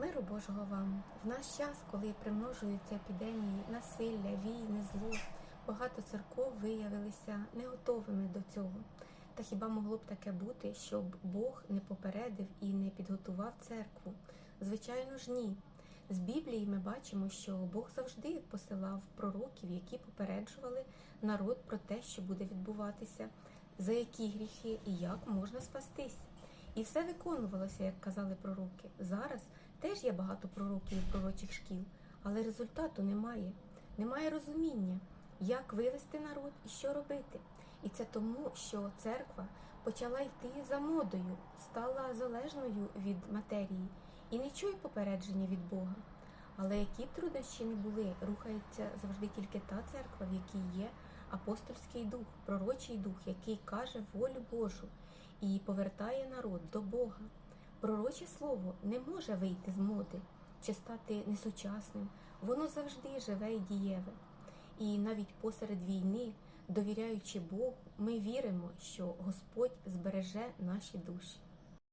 Миру Божого вам в наш час, коли примножуються епідемії, насилля, війни, зло, багато церков виявилися не готовими до цього. Та хіба могло б таке бути, щоб Бог не попередив і не підготував церкву? Звичайно ж, ні. З Біблії ми бачимо, що Бог завжди посилав пророків, які попереджували народ про те, що буде відбуватися, за які гріхи і як можна спастись. І все виконувалося, як казали пророки. Зараз теж є багато пророків і пророчих шкіл, але результату немає. Немає розуміння, як вивести народ і що робити. І це тому, що церква почала йти за модою, стала залежною від матерії і не чує попередження від Бога. Але які б труднощі не були, рухається завжди тільки та церква, в якій є апостольський дух, пророчий дух, який каже волю Божу і повертає народ до Бога. Пророче слово не може вийти з моди чи стати несучасним. Воно завжди живе і дієве. І навіть посеред війни, довіряючи Богу, ми віримо, що Господь збереже наші душі.